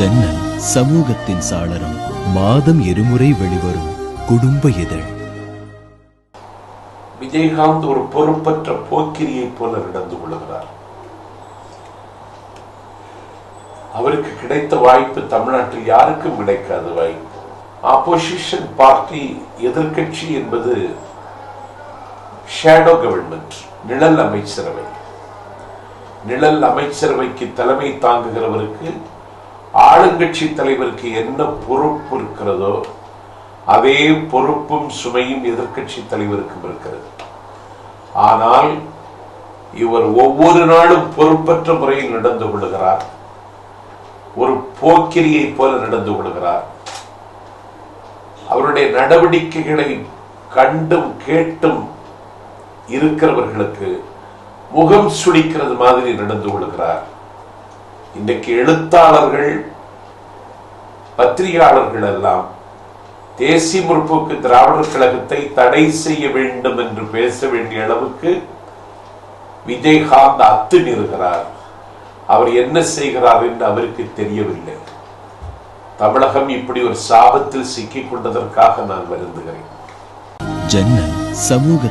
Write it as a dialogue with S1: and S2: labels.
S1: ஜன்னல் சமூகத்தின் சாளரம் மாதம் இருமுறை வெளிவரும் குடும்ப இதழ்.
S2: விஜயகாந்த் ஒரு பொறுப்பற்ற போக்கிரியை போல நடந்து கொள்கிறார். அவருக்கு கிடைத்த வாய்ப்பு தமிழ்நாட்டில் யாருக்கும் கிடைக்காத வாய்ப்பு. ஆப்போசிஷன் பார்ட்டி எதிர்கட்சி என்பது ஷேடோ கவர்மெண்ட் நிழல் அமைச்சரவை. நிழல் அமைச்சரவைக்கு தலைமை தாங்குகிறவருக்கு ஆளுங்கட்சி தலைவருக்கு என்ன பொறுப்பு இருக்கிறதோ அதே பொறுப்பும் சுமையும் எதிர்க்கட்சி தலைவருக்கும் இருக்கிறது. ஆனால் இவர் ஒவ்வொரு நாளும் பொறுப்பற்ற முறையில் நடந்து கொள்கிறார். ஒரு போக்கிரியை போல நடந்து கொள்கிறார். அவருடைய நடவடிக்கைகளை கண்டும் கேட்டும் இருக்கிறவர்களுக்கு முகம் சுழிக்கிறது மாதிரி நடந்து கொள்கிறார். இன்றைக்கு எழுத்தாளர்கள் பத்திரிகையாளர்கள் எல்லாம் தேசிய முற்போக்கு திராவிடர் கழகத்தை தடை செய்ய வேண்டும் என்று பேச வேண்டிய அளவுக்கு விஜயகாந்த் அத்துமீறுகிறார் அவர் என்ன செய்கிறார் என்று அவருக்கு தெரியவில்லை. தமிழகம் இப்படி ஒரு சாபத்தில் சிக்கிக் கொண்டதற்காக நான் வருந்துகிறேன்.
S1: ஜன்னல் சமூக